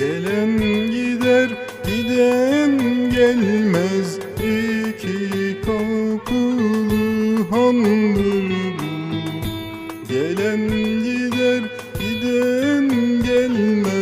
Gelen gider, giden gelmez. İki kokulu handır bu Gelen gider, giden gelmez.